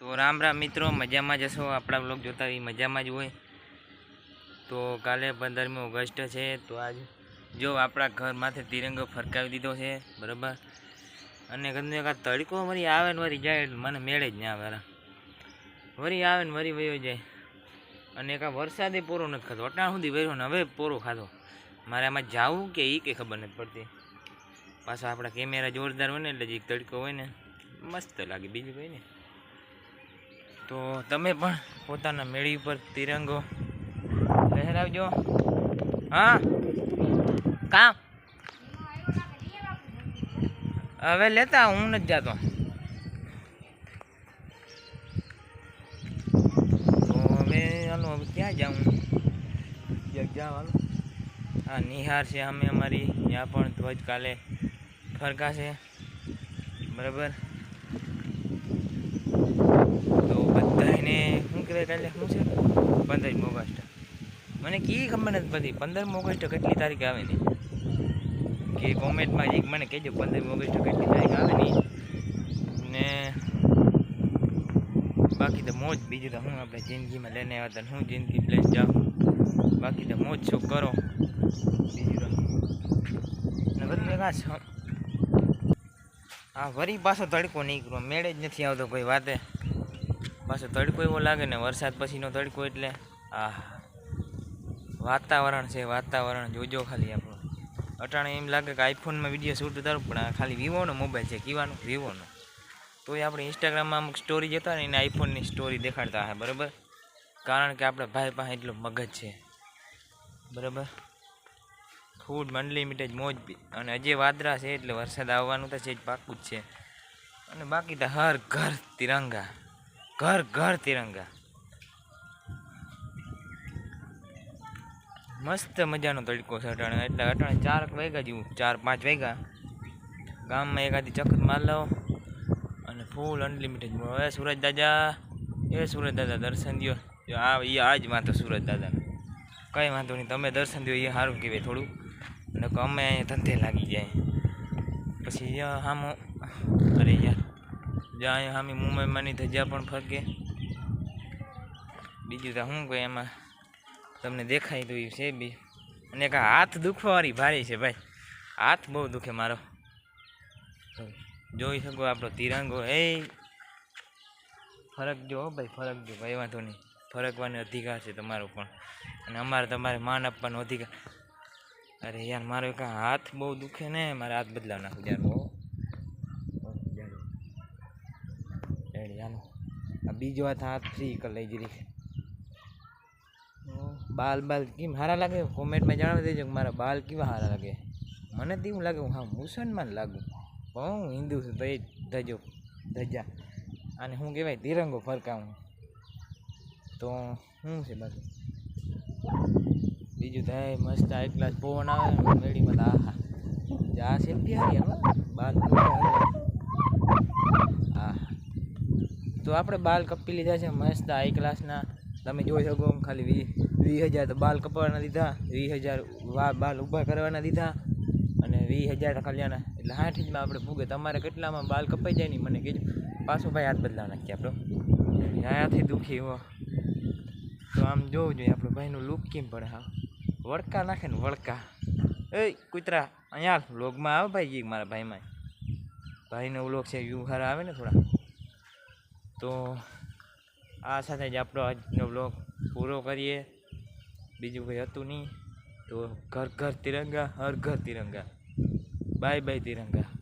તો રામ રામ મિત્રો, મજામાં જશો આપણા બ્લોગ જોતા એ મજામાં જ હોય. તો કાલે પંદરમી ઓગસ્ટ છે, તો આજ જો આપણા ઘર માથે તિરંગો ફરકાવી દીધો છે, બરાબર? અને ગમે કાં તડકો વળી આવે ને વળી જાય મને મેળે જ ના આવે. વળી આવે ને વળી વયો જાય. અને કાં વરસાદે પૂરો નથી ખાતો અટાણ સુધી વર્યો ને હવે પૂરો ખાધો. મારે આમાં જાવું કે એ કંઈ ખબર નથી પડતી. પાછા આપણા કેમેરા જોરદાર હોય ને એટલે જે તડકો હોય ને, મસ્ત લાગે બીજું કંઈ ને તો તમે પણ પોતાના મેળી ઉપર તિરંગો લહેરાવજો. હા? કામ? હવે લેતા હું નથી જાતો. તો હવે હાલો હવે ક્યાં જાઉં? ક્યાંક હાલો. હા નિહાર છે અમે અમારી ત્યાં પણ ધ્વજ કાલે ફરકાશે બરાબર તો બધાને શું કહેવાય કાલે શું છે પંદરમી ઓગસ્ટ. મને કી ખબર નથી પડતી. પંદરમી ઓગસ્ટ કેટલી તારીખ આવે ને? કે કોમેન્ટમાં એક મને કહેજો પંદરમી ઓગસ્ટ કેટલી તારીખ આવે ને? ને બાકી તો મોજ, બીજું તો હું આપણે જિંદગીમાં લઈને આવ્યા હતા હું જિંદગી લઈને જાઉં. બાકી તો મોજ શું કરો? બીજું તો મેં કાં આ વરી પાછો તડકો નીકળો મેળે જ નથી આવતો કોઈ વાતે. પાછો તડકો એવો લાગે ને વરસાદ પછીનો તડકો એટલે આ વાતાવરણ છે, વાતાવરણ જોજો ખાલી આપણું. અટાણે એમ લાગે કે આઈફોનમાં વીડિયો શૂટ ઉતારું, પણ આ ખાલી વિવોનો મોબાઈલ છે, કીવાનો? વિવોનો. તો એ આપણે ઇન્સ્ટાગ્રામમાં અમુક સ્ટોરી જતા ને એને આઈફોનની સ્ટોરી દેખાડતા હોય, બરાબર? કારણ કે આપણે ભાઈ પાસે એટલો મગજ છે. બરાબર? ફૂડ અનલિમિટેડ મોજ અને હજી વાદળા છે એટલે વરસાદ આવવાનું તો છે જ પાકું જ છે. અને બાકી તો હર ઘર તિરંગા. ઘર ઘર તિરંગા. મસ્ત મજાનો તડકો છે અટાણે. એટલે અટાણે ચાર વાગ્યા જેવું, ચાર, પાંચ વાગ્યા. ગામમાં એકાદી ચકત માર લો અને ફૂલ અનલિમિટેડ હવે સુરજ દાદા, એ સુરજ દાદા દર્શન જો આ એ આજ વાંધો સુરજ દાદા કંઈ વાંધો નહીં, તમે દર્શન દો એ સારું કહેવાય થોડું. અને અમે અહીંયા ધંધે લાગી જાય. પછી હામો, અરે યાર. જ્યાં અહીંયા હામી મુંબઈમાંની ધજા પણ ફરકે બીજું તો શું કહે એમાં તમને દેખાય તો છે બી. અને કાં હાથ દુખવાવાળી ભારે છે ભાઈ. હાથ બહુ દુખે મારો. જોઈ શકો આપણો તિરંગો. એ ફરક જો ભાઈ, ફરક જો. ભાઈ વાંધો નહીં. ફરકવાનો અધિકાર છે તમારો પણ. અને અમારે તમારે માન આપવાનો અધિકાર. અરે યાર, મારો એક હાથ બહુ દુખે ને, મારે હાથ બદલાવ નાખું. યાર હો રેડી હાલો આ બીજો હાથ હાથ ફ્રી કરી લઈ જરી. બાલ બાલ કેમ સારા લાગે? કોમેન્ટમાં જણાવી દેજો કે મારા બાલ કેવા સારા લાગે. મને તો એવું લાગે હું હા મુસલમાન લાગુ. પણ હું હિન્દુ છું તો એ ધજો, ધજા. અને શું કહેવાય તિરંગો ફરકાવું. તો શું છે બાકી? બીજું થાય મસ્ત એક ગ્લાસ પવન આવે ને, મેળીમાં તો આહા. આ સેલ્ફી આવી એમાં બાલ હા તો આપણે બાલ કપી લીધા છે મસ્ત હાઈ ક્લાસના તમે જોઈ શકો એમ ખાલી વી, વીસ હજાર તો બાલ કપાવવાના દીધા, વીસ હજાર વા, બાલ ઊભા કરવાના દીધા અને વીસ હજાર ખાલી આના એટલે સાઠ ઇંચમાં આપણે ભૂગે. તમારે કેટલામાં બાલ કપાઈ જાય ને મને કહેજો. પાછું ભાઈ હાથ બદલાવ નાખીએ આપણો આયાથી દુઃખી હો. તો આમ જોવું જોઈએ આપણો ભાઈનું લુક કેમ પડે હા. વળકા નાખે ને વળકા. એ કૂતરા, અહીંયા વ્લોગમાં આવે ભાઈ મારા ભાઈમાં. ભાઈનો વ્લોગ છે વ્યૂ હારા આવે ને થોડા. તો આ સાથે જ આપણો આજનો વ્લોગ પૂરો કરીએ. બીજું કંઈ હતું નહીં. તો ઘર ઘર તિરંગા, હર ઘર તિરંગા. બાય બાય તિરંગા.